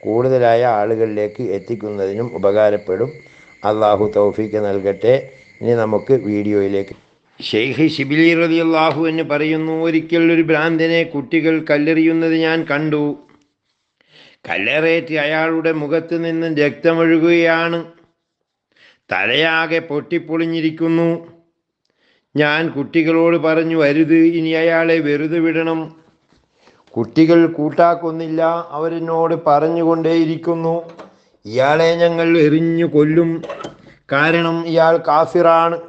കൂടുതലായ ആളുകളിലേക്ക് എത്തിക്കുന്നതിനും ഉപകാരപ്പെടും. അള്ളാഹു തൗഫീക്ക് നൽകട്ടെ. ഇനി നമുക്ക് വീഡിയോയിലേക്ക്. ഷെയ്ഖ് ഷിബിലി റതി അള്ളാഹു എന്ന് പറയുന്നു ഒരിക്കൽ ഒരു ഭ്രാന്തനെ കുട്ടികൾ കല്ലെറിയുന്നത് ഞാൻ കണ്ടു. കല്ലേറേറ്റ് അയാളുടെ മുഖത്ത് നിന്ന് രക്തമൊഴുകുകയാണ്. തലയാകെ പൊട്ടിപ്പൊളിഞ്ഞിരിക്കുന്നു. ഞാൻ കുട്ടികളോട് പറഞ്ഞു അരുത് ഇനി അയാളെ വെറുതെ വിടണം. കുട്ടികൾ കൂട്ടാക്കുന്നില്ല. അവരെന്നോട് പറഞ്ഞുകൊണ്ടേയിരിക്കുന്നു. ഇയാളെ ഞങ്ങൾ എറിഞ്ഞു കൊല്ലും. കാരണം ഇയാൾ കാഫിറാണ്.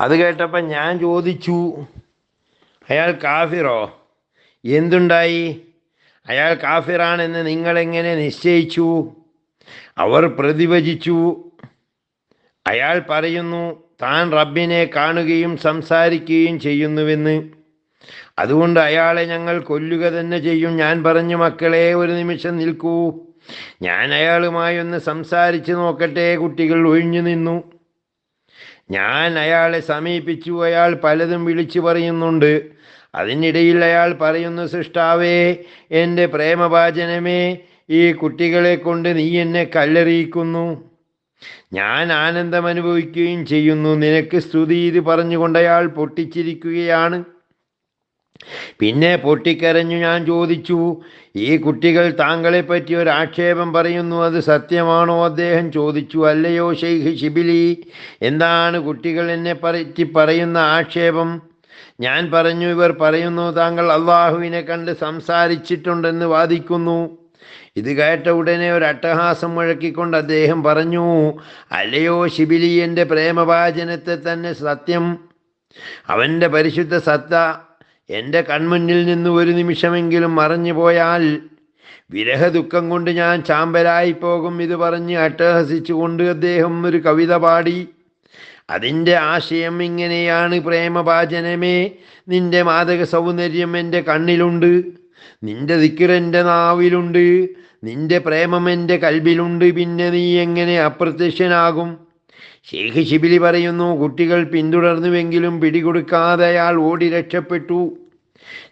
അത് കേട്ടപ്പോൾ ഞാൻ ചോദിച്ചു അയാൾ കാഫിറോ? എന്തുണ്ടായി? അയാൾ കാഫിറാണെന്ന് നിങ്ങളെങ്ങനെ നിശ്ചയിച്ചു? അവർ പ്രതിഭജിച്ചു അയാൾ പറയുന്നു താൻ റബ്ബിനെ കാണുകയും സംസാരിക്കുകയും ചെയ്യുന്നുവെന്ന്. അതുകൊണ്ട് അയാളെ ഞങ്ങൾ കൊല്ലുക തന്നെ ചെയ്യും. ഞാൻ പറഞ്ഞു മക്കളെ ഒരു നിമിഷം നിൽക്കൂ. ഞാൻ അയാളുമായി ഒന്ന് സംസാരിച്ച് നോക്കട്ടെ. കുട്ടികൾ ഒഴിഞ്ഞു നിന്നു. ഞാൻ അയാളെ സമീപിച്ചു. അയാൾ പലതും വിളിച്ചു പറയുന്നുണ്ട്. അതിനിടയിൽ അയാൾ പറയുന്നു സൃഷ്ടാവേ എന്റെ പ്രേമഭാചനമേ ഈ കുട്ടികളെ കൊണ്ട് നീ എന്നെ കല്ലെറിയിക്കുന്നു. ഞാൻ ആനന്ദം അനുഭവിക്കുകയും ചെയ്യുന്നു. നിനക്ക് സ്തുതി ഇത് പറഞ്ഞുകൊണ്ട് അയാൾ പൊട്ടിച്ചിരിക്കുകയാണ്. പിന്നെ പൊട്ടിക്കരഞ്ഞു ഞാൻ ചോദിച്ചു ഈ കുട്ടികൾ താങ്കളെ പറ്റി ഒരു ആക്ഷേപം പറയുന്നു അത് സത്യമാണോ? അദ്ദേഹം ചോദിച്ചു അല്ലയോ ഷെയ്ഖ് ഷിബിലി എന്താണ് കുട്ടികൾ എന്നെ പറ്റി പറയുന്ന ആക്ഷേപം? ഞാൻ പറഞ്ഞു ഇവർ പറയുന്നു താങ്കൾ അള്ളാഹുവിനെ കണ്ട് സംസാരിച്ചിട്ടുണ്ടെന്ന് വാദിക്കുന്നു. ഇത് കേട്ട ഉടനെ ഒരു അട്ടഹാസം മുഴക്കിക്കൊണ്ട് അദ്ദേഹം പറഞ്ഞു അല്ലയോ ശിബിലി എന്റെ പ്രേമവാചനത്തെ തന്നെ സത്യം അവന്റെ പരിശുദ്ധ സത്ത എന്റെ കൺമുന്നിൽ നിന്ന് ഒരു നിമിഷമെങ്കിലും മറഞ്ഞു പോയാൽ വിരഹദുഃഖം കൊണ്ട് ഞാൻ ചാമ്പലായി പോകും ഇത് പറഞ്ഞ് അട്ടഹസിച്ചുകൊണ്ട് അദ്ദേഹം ഒരു കവിത പാടി. അതിന്റെ ആശയം ഇങ്ങനെയാണ് പ്രേമപാചനമേ. നിന്റെ മാതക സൗന്ദര്യം എന്റെ കണ്ണിലുണ്ട് നിന്റെ ദിക്കിറെന്റെ നാവിലുണ്ട് നിന്റെ പ്രേമം എന്റെ കൽബിലുണ്ട്. പിന്നെ നീ എങ്ങനെ അപ്രത്യക്ഷനാകും? ഷെയ്ഖ് ശിബിലി പറയുന്നു കുട്ടികൾ പിന്തുടർന്നുവെങ്കിലും പിടികൊടുക്കാതെ അയാൾ ഓടി രക്ഷപ്പെട്ടു.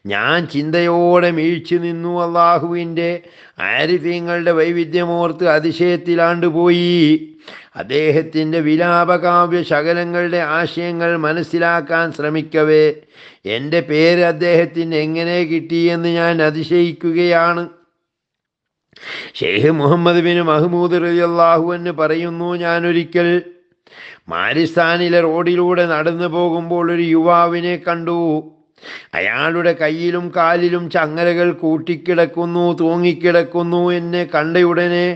ഞാൻ ചിന്തയോടെ മീഴ്ച്ചു നിന്നു അള്ളാഹുവിന്റെ ആരിഫ്യങ്ങളുടെ വൈവിധ്യമോർത്ത് അതിശയത്തിലാണ്ടുപോയി. അദ്ദേഹത്തിന്റെ വിലാപകാവ്യ ശകലങ്ങളുടെ ആശയങ്ങൾ മനസ്സിലാക്കാൻ ശ്രമിക്കവേ. എന്റെ പേര് അദ്ദേഹത്തിന് എങ്ങനെ കിട്ടിയെന്ന് ഞാൻ അതിശയിക്കുകയാണ്. ഷെയ്ഖ് മുഹമ്മദ് ബിൻ മഹ്മൂദ് റലിയല്ലാഹു എന്ന് പറയുന്നു ഞാനൊരിക്കൽ മാരിസ്ഥാനിലെ റോഡിലൂടെ നടന്നു പോകുമ്പോൾ ഒരു യുവാവിനെ കണ്ടു. അയാളുടെ കയ്യിലും കാലിലും ചങ്ങലകൾ കൂട്ടിക്കിടക്കുന്നു തൂങ്ങിക്കിടക്കുന്നു എന്നെ കണ്ടയുടനെ.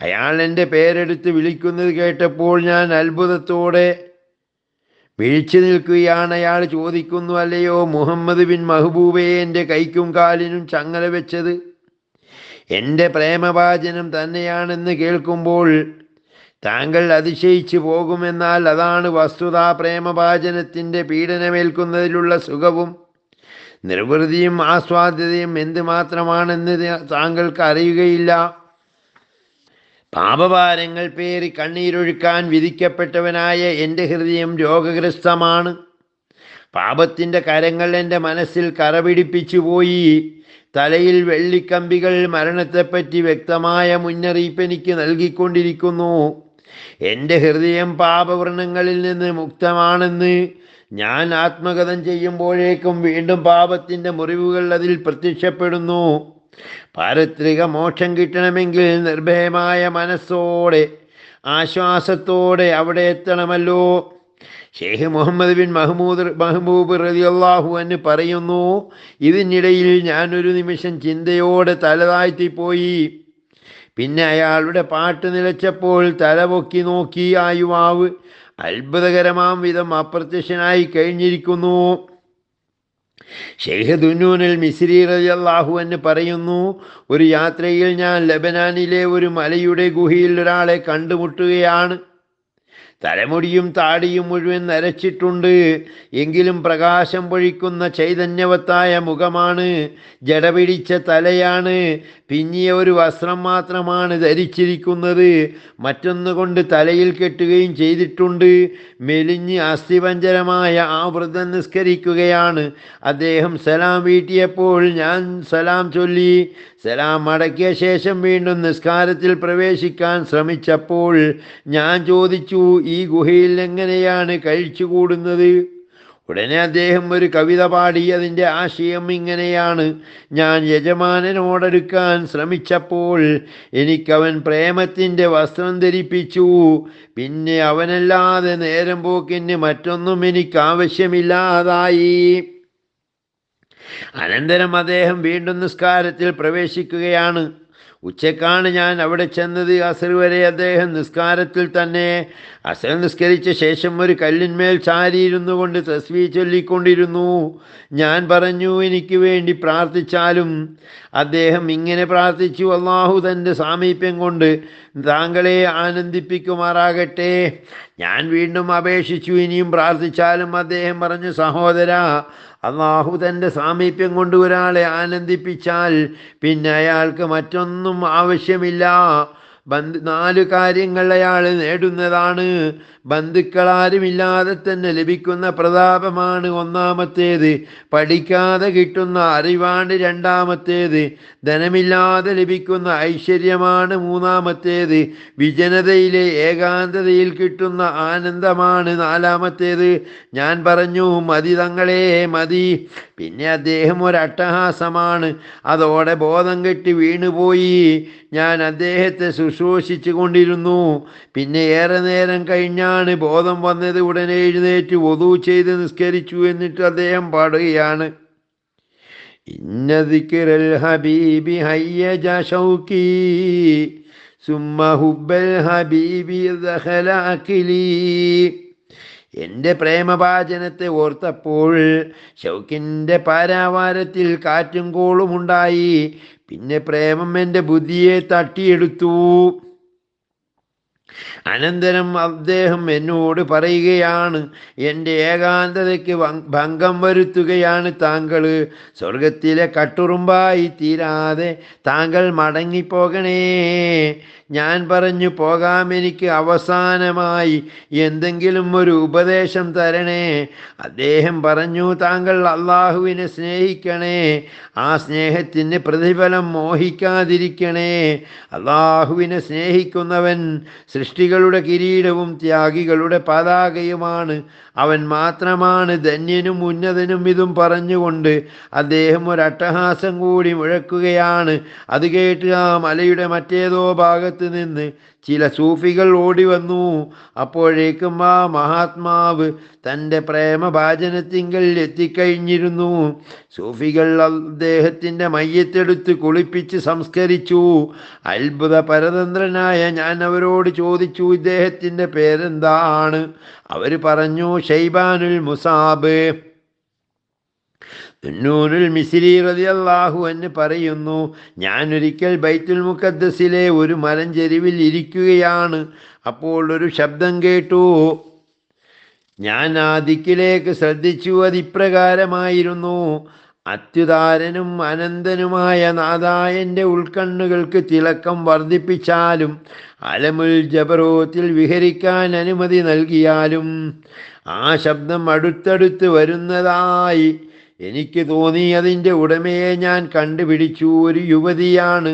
അയാൾ എന്റെ പേരെടുത്ത് വിളിക്കുന്നത് കേട്ടപ്പോൾ ഞാൻ അത്ഭുതത്തോടെ വീഴ്ച നിൽക്കുകയാണ്. അയാൾ ചോദിക്കുന്നു അല്ലയോ മുഹമ്മദ് ബിൻ മഹബൂബയെ എന്റെ കൈക്കും കാലിനും ചങ്ങല വെച്ചത്? എന്റെ പ്രേമവാചനം തന്നെയാണെന്ന് കേൾക്കുമ്പോൾ താങ്കൾ അതിശയിച്ചു പോകുമെന്നാൽ അതാണ് വസ്തുതാ പ്രേമഭാചനത്തിന്റെ പീഡനമേൽക്കുന്നതിലുള്ള സുഖവും നിർവൃതിയും ആസ്വാദ്യതയും എന്തുമാത്രമാണെന്ന് താങ്കൾക്ക് അറിയുകയില്ല. പാപഭാരങ്ങൾ പേറി കണ്ണീരൊഴുക്കാൻ വിധിക്കപ്പെട്ടവനായ എന്റെ ഹൃദയം രോഗഗ്രസ്തമാണ്. പാപത്തിന്റെ കരങ്ങൾ എന്റെ മനസ്സിൽ കറപിടിപ്പിച്ചു പോയി. തലയിൽ വെള്ളിക്കമ്പികൾ മരണത്തെപ്പറ്റി വ്യക്തമായ മുന്നറിയിപ്പ് എനിക്ക് നൽകിക്കൊണ്ടിരിക്കുന്നു. എന്റെ ഹൃദയം പാപവ്രണങ്ങളിൽ നിന്ന് മുക്തമാണെന്ന് ഞാൻ ആത്മകഥം ചെയ്യുമ്പോഴേക്കും വീണ്ടും പാപത്തിന്റെ മുറിവുകൾ അതിൽ പ്രത്യക്ഷപ്പെടുന്നു. പാരത്രിക മോക്ഷം കിട്ടണമെങ്കിൽ നിർഭയമായ മനസ്സോടെ ആശ്വാസത്തോടെ അവിടെ എത്തണമല്ലോ. ഷെയ്ഖ് മുഹമ്മദ് ബിൻ മഹ്മൂദ് മഹ്മൂബ് റളിയല്ലാഹു എന്ന് പറയുന്നു ഇതിനിടയിൽ ഞാനൊരു നിമിഷം ചിന്തയോടെ തലതാഴ്ത്തിപ്പോയി. പിന്നെ അയാളുടെ പാട്ട് നിലച്ചപ്പോൾ തലപൊക്കി നോക്കി ആ യുവാവ് അത്ഭുതകരമാം വിധം അപ്രത്യക്ഷനായി കഴിഞ്ഞിരിക്കുന്നു. ഷെയ്ഖ് ദുന്നൂനിൽ മിസ്രി റളിയല്ലാഹു എന്ന് പറയുന്നു ഒരു യാത്രയിൽ ഞാൻ ലബനാനിലെ ഒരു മലയുടെ ഗുഹയിൽ ഒരാളെ കണ്ടുമുട്ടുകയാണ്. തലമുടിയും താടിയും മുഴുവൻ നരച്ചിട്ടുണ്ട്. എങ്കിലും പ്രകാശം പൊഴിക്കുന്ന ചൈതന്യവത്തായ മുഖമാണ്. ജടപിടിച്ച തലയാണ്. പിന്നിയ ഒരു വസ്ത്രം മാത്രമാണ് ധരിച്ചിരിക്കുന്നത്. മറ്റൊന്നുകൊണ്ട് തലയിൽ കെട്ടുകയും ചെയ്തിട്ടുണ്ട്. മെലിഞ്ഞ് അസ്ഥിപഞ്ചരമായ ആ വൃതം നിസ്കരിക്കുകയാണ്. അദ്ദേഹം സലാം വീട്ടിയപ്പോൾ ഞാൻ സലാം ചൊല്ലി സലാം മടക്കിയ ശേഷം വീണ്ടും നിസ്കാരത്തിൽ പ്രവേശിക്കാൻ ശ്രമിച്ചപ്പോൾ ഞാൻ ചോദിച്ചു ഈ ഗുഹയിൽ എങ്ങനെയാണ് കഴിച്ചുകൂടുന്നത്? ഉടനെ അദ്ദേഹം ഒരു കവിത പാടി അതിന്റെ ആശയം ഇങ്ങനെയാണ്. ഞാൻ യജമാനനോടെടുക്കാൻ ശ്രമിച്ചപ്പോൾ എനിക്കവൻ പ്രേമത്തിന്റെ വസ്ത്രം ധരിപ്പിച്ചു. പിന്നെ അവനല്ലാതെ നേരം പോക്കിന് മറ്റൊന്നും എനിക്ക് ആവശ്യമില്ലാതായി അനന്തരം അദ്ദേഹം വീണ്ടും നിസ്കാരത്തിൽ പ്രവേശിക്കുകയാണ്. ഉച്ചക്കാണ് ഞാൻ അവിടെ ചെന്നത്. അസർ വരെ അദ്ദേഹം നിസ്കാരത്തിൽ തന്നെ അസർ നിസ്കരിച്ച ശേഷം ഒരു കല്ലിന്മേൽ ചാരിയിരുന്നു കൊണ്ട് തസ്വി ചൊല്ലിക്കൊണ്ടിരുന്നു. ഞാൻ പറഞ്ഞു എനിക്ക് വേണ്ടി പ്രാർത്ഥിച്ചാലും അദ്ദേഹം ഇങ്ങനെ പ്രാർത്ഥിച്ചു. അള്ളാഹു തന്റെ സാമീപ്യം കൊണ്ട് താങ്കളെ ആനന്ദിപ്പിക്കുമാറാകട്ടെ. ഞാൻ വീണ്ടും അപേക്ഷിച്ചു. ഇനിയും പ്രാർത്ഥിച്ചാലും അദ്ദേഹം പറഞ്ഞു സഹോദര അള്ളാഹു തന്റെ സാമീപ്യം കൊണ്ട് ഒരാളെ ആനന്ദിപ്പിച്ചാൽ പിന്നെ അയാൾക്ക് മറ്റൊന്നും ആവശ്യമില്ല. ബന്ധ നാല് കാര്യങ്ങൾ അയാൾ നേടുന്നതാണ്. ബന്ധുക്കളാരുമില്ലാതെ തന്നെ ലഭിക്കുന്ന പ്രതാപമാണ് ഒന്നാമത്തേത്. പഠിക്കാതെ കിട്ടുന്ന അറിവാണ് രണ്ടാമത്തേത്. ധനമില്ലാതെ ലഭിക്കുന്ന ഐശ്വര്യമാണ് മൂന്നാമത്തേത്. വിജനതയിലെ ഏകാന്തതയിൽ കിട്ടുന്ന ആനന്ദമാണ് നാലാമത്തേത്. ഞാൻ പറഞ്ഞു മതി തങ്ങളെ മതി. പിന്നെ അദ്ദേഹം ഒരു അട്ടഹാസമാണ് അതോടെ ബോധം കെട്ടി വീണുപോയി. ഞാൻ അദ്ദേഹത്തെ ശുശ്രൂഷിച്ചു കൊണ്ടിരുന്നു പിന്നെ ഏറെ നേരം കഴിഞ്ഞാണ് ബോധം വന്നത്. ഉടനെ എഴുന്നേറ്റ് വധു ചെയ്ത് നിസ്കരിച്ചു എന്നിട്ട് അദ്ദേഹം പാടുകയാണ്. ദിക്റൽ ഹബീബി ഹബീബി എന്റെ പ്രേമഭാചനത്തെ ഓർത്തപ്പോൾ ഷൗക്കിന്റെ പാരാവാരത്തിൽ കാറ്റും കോളും ഉണ്ടായി. പിന്നെ പ്രേമം എന്റെ ബുദ്ധിയെ തട്ടിയെടുത്തു. അനന്തരം അദ്ദേഹം എന്നോട് പറയുകയാണ് എന്റെ ഏകാന്തതയ്ക്ക് ഭംഗം വരുത്തുകയാണ് താങ്കൾ സ്വർഗത്തിലെ കട്ടുറുമ്പായി തീരാതെ താങ്കൾ മടങ്ങിപ്പോകണേ. ഞാൻ പറഞ്ഞു പോകാം എനിക്ക് അവസാനമായി എന്തെങ്കിലും ഒരു ഉപദേശം തരണേ. അദ്ദേഹം പറഞ്ഞു താങ്കൾ അള്ളാഹുവിനെ സ്നേഹിക്കണേ. ആ സ്നേഹത്തിന് പ്രതിഫലം മോഹിക്കാതിരിക്കണേ. അള്ളാഹുവിനെ സ്നേഹിക്കുന്നവൻ സൃഷ്ടികളുടെ കിരീടവും ത്യാഗികളുടെ പതാകയുമാണ് അവൻ മാത്രമാണ് ധന്യനും ഉന്നതനും ഇതും പറഞ്ഞുകൊണ്ട് അദ്ദേഹം ഒരു അട്ടഹാസം കൂടി മുഴക്കുകയാണ്. അത് കേട്ട് ആ മലയുടെ മറ്റേതോ ഭാഗത്ത് നിന്ന് ചില സൂഫികൾ ഓടി വന്നു അപ്പോഴേക്കും ആ മഹാത്മാവ് തന്റെ പ്രേമഭാചനത്തിങ്കൽ എത്തിക്കഴിഞ്ഞിരുന്നു. സൂഫികൾ അദ്ദേഹത്തിന്റെ മയ്യത്തെടുത്ത് കുളിപ്പിച്ച് സംസ്കരിച്ചു. അത്ഭുത പരതന്ത്രനായ ഞാൻ അവരോട് ചോദിച്ചു ഇദ്ദേഹത്തിന്റെ പേരെന്താണ്? അവർ പറഞ്ഞു ഷൈബാനുൽ മുസാബ്. തുന്നൂനുൽ മിസിരി റളിയല്ലാഹു എന്ന് പറയുന്നു ഞാനൊരിക്കൽ ബൈത്തുൽ മുഖദ്ദസിലെ ഒരു മലഞ്ചെരിവിൽ ഇരിക്കുകയാണ്. അപ്പോൾ ഒരു ശബ്ദം കേട്ടു. ഞാൻ ആ ദിക്കിലേക്ക് ശ്രദ്ധിച്ചു അത് ഇപ്രകാരമായിരുന്നു. അത്യുദാരനും അനന്തനുമായ നാദായന്റെ ഉൾക്കണ്ണുകൾക്ക് തിളക്കം വർദ്ധിപ്പിച്ചാലും അലമുൽ ജബറോത്തിൽ വിഹരിക്കാൻ അനുമതി നൽകിയാലും ആ ശബ്ദം അടുത്തടുത്ത് വരുന്നതായി എനിക്ക് തോന്നി അതിന്റെ ഉടമയെ ഞാൻ കണ്ടുപിടിച്ചു ഒരു യുവതിയാണ്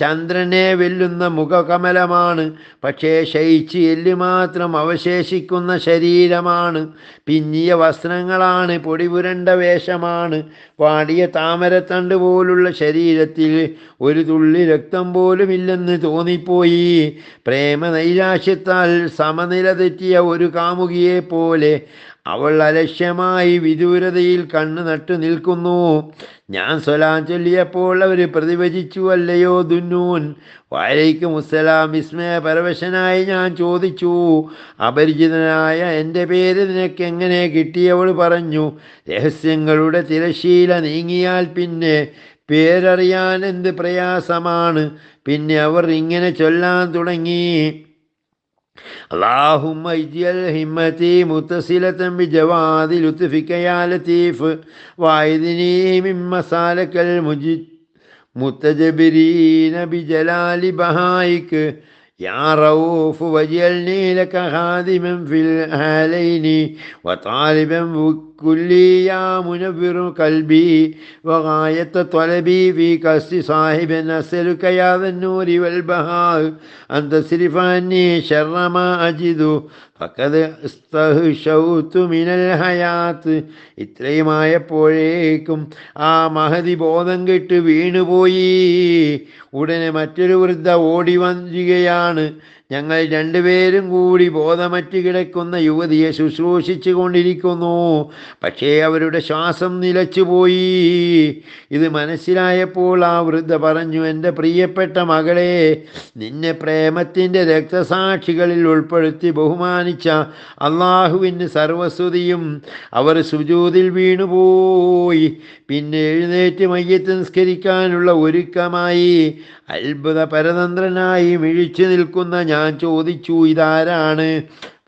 ചന്ദ്രനെ വെല്ലുന്ന മുഖകമലമാണ് പക്ഷേ ശയിച്ച് എല്ലു മാത്രം അവശേഷിക്കുന്ന ശരീരമാണ്. പിഞ്ഞിയ വസ്ത്രങ്ങളാണ് പൊടിപുരണ്ട വേഷമാണ്. വാടിയ താമരത്തണ്ട് പോലുള്ള ശരീരത്തിൽ ഒരു തുള്ളി രക്തം പോലുമില്ലെന്ന് തോന്നിപ്പോയി. പ്രേമ നൈരാശ്യത്താൽ സമനില തെറ്റിയ ഒരു കാമുകിയെ പോലെ അവൾ അലക്ഷ്യമായി വിദൂരതയിൽ കണ്ണു നട്ടു നിൽക്കുന്നു. ഞാൻ സ്വലാം ചൊല്ലിയപ്പോൾ അവർ പ്രതിവചിച്ചു അല്ലയോ ദുന്നൂൻ വാലയ്ക്ക് മുസ്സലാം വിസ്മയ പരവശനായി ഞാൻ ചോദിച്ചു അപരിചിതനായ എന്റെ പേര് നിനക്ക് എങ്ങനെ കിട്ടിയവൾ പറഞ്ഞു രഹസ്യങ്ങളുടെ തിരശീല നീങ്ങിയാൽ പിന്നെ പേരറിയാൻ എന്ത് പ്രയാസമാണ്? പിന്നെ അവർ ഇങ്ങനെ ചൊല്ലാൻ തുടങ്ങി. اللهم اجعل همتي متصلة بجواد لطفك يا لطيف. واعذني من مسالك المجد متجبرين بجلال بهائك. يا رؤوف واجعلني لك خادما في الحالين وطالبا كلي يا منور قلبي وغاية طلبي في قصد صاحب أسألك يا ذا النور والبهاء أن تصرف عني شر ما أجد فقد استهشوت من الحياة ഇത്രയുമായപ്പോഴേക്കും ആ മഹതി ബോധം കെട്ട് വീണുപോയി ഉടനെ മറ്റൊരു വൃദ്ധ ഓടി വരികയാണ് ഞങ്ങൾ രണ്ടുപേരും കൂടി ബോധമറ്റ് കിടക്കുന്ന യുവതിയെ ശുശ്രൂഷിച്ചു കൊണ്ടിരിക്കുന്നു പക്ഷേ അവരുടെ ശ്വാസം നിലച്ചുപോയി. ഇത് മനസ്സിലായപ്പോൾ ആ വൃദ്ധ പറഞ്ഞു എന്റെ പ്രിയപ്പെട്ട മകളെ നിന്നെ പ്രേമത്തിന്റെ രക്തസാക്ഷികളിൽ ഉൾപ്പെടുത്തി ബഹുമാനിച്ച അള്ളാഹുവിന് സർവസ്തുതിയും അവർ സുജൂതിൽ വീണുപോയി. പിന്നെ എഴുന്നേറ്റ് മയ്യത്ത് നിസ്കരിക്കാനുള്ള ഒരുക്കമായി അത്ഭുത പരതന്ത്രനായി മിഴിച്ചു നിൽക്കുന്ന ഞാൻ ചോദിച്ചു ഇതാരാണ്?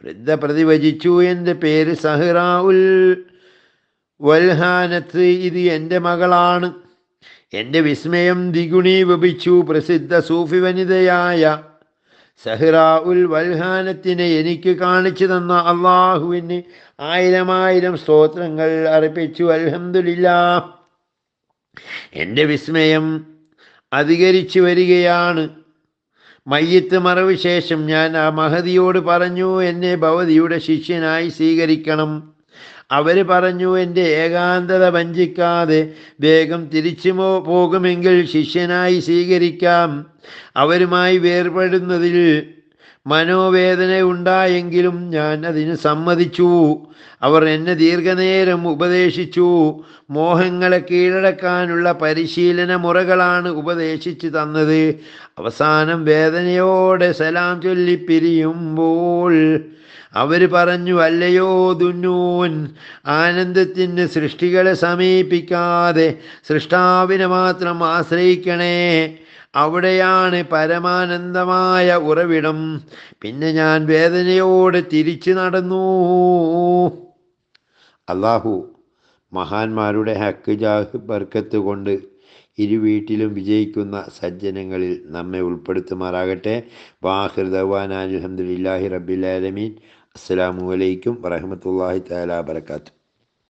വൃദ്ധ പ്രതിവചിച്ചു എന്റെ പേര് സഹ്റാഉൽ വൽഹാനത്ത് ഇത് എന്റെ മകളാണ്. എന്റെ വിസ്മയം ദ്വിഗുണീഭവിച്ചു പ്രസിദ്ധ സൂഫി വനിതയായ സഹ്റാ ഉൽ വൽഹാനത്തിനെ എനിക്ക് കാണിച്ചു തന്ന അള്ളാഹുവിന് ആയിരമായിരം സ്തോത്രങ്ങൾ അർപ്പിച്ചു. അൽഹംദുലില്ല. എന്റെ വിസ്മയം അധികരിച്ചു വരികയാണ്. മയ്യത്ത് മറവ് ശേഷം ഞാൻ ആ മഹതിയോട് പറഞ്ഞു എന്നെ ഭവതിയുടെ ശിഷ്യനായി സ്വീകരിക്കണം. അവർ പറഞ്ഞു എന്റെ ഏകാന്തത വഞ്ചിക്കാതെ വേഗം തിരിച്ചു പോകുമെങ്കിൽ ശിഷ്യനായി സ്വീകരിക്കാം. അവരുമായി വേർപെടുന്നതിൽ മനോവേദന ഉണ്ടായെങ്കിലും ഞാൻ അതിന് സമ്മതിച്ചു. അവർ എന്നെ ദീർഘനേരം ഉപദേശിച്ചു. മോഹങ്ങളെ കീഴടക്കാനുള്ള പരിശീലന മുറകളാണ് ഉപദേശിച്ചു തന്നത്. അവസാനം വേദനയോടെ സലാം ചൊല്ലി പിരിയുമ്പോൾ അവർ പറഞ്ഞു അല്ലയോ ദുന്നൂൻ ആനന്ദത്തിന്റെ സൃഷ്ടികളെ സമീപിക്കാതെ സൃഷ്ടാവിനെ മാത്രം ആശ്രയിക്കണേ. അവിടെയാണ് പരമാനന്ദമായ ഉറവിടം. പിന്നെ ഞാൻ വേദനയോടെ തിരിച്ചു നടന്നു. അള്ളാഹു മഹാന്മാരുടെ ഹക്ക് ജാഹ് ബർക്കത്ത് കൊണ്ട് ഇരുവീട്ടിലും വിജയിക്കുന്ന സജ്ജനങ്ങളിൽ നമ്മെ ഉൾപ്പെടുത്തുമാറാകട്ടെ. വാഹിർ അലഹമുല്ലാഹി റബ്ബിലാലമീൻ അസ്സലാമു അലൈക്കും വറഹമത്തല്ലാഹി തആല വബറകാതുഹു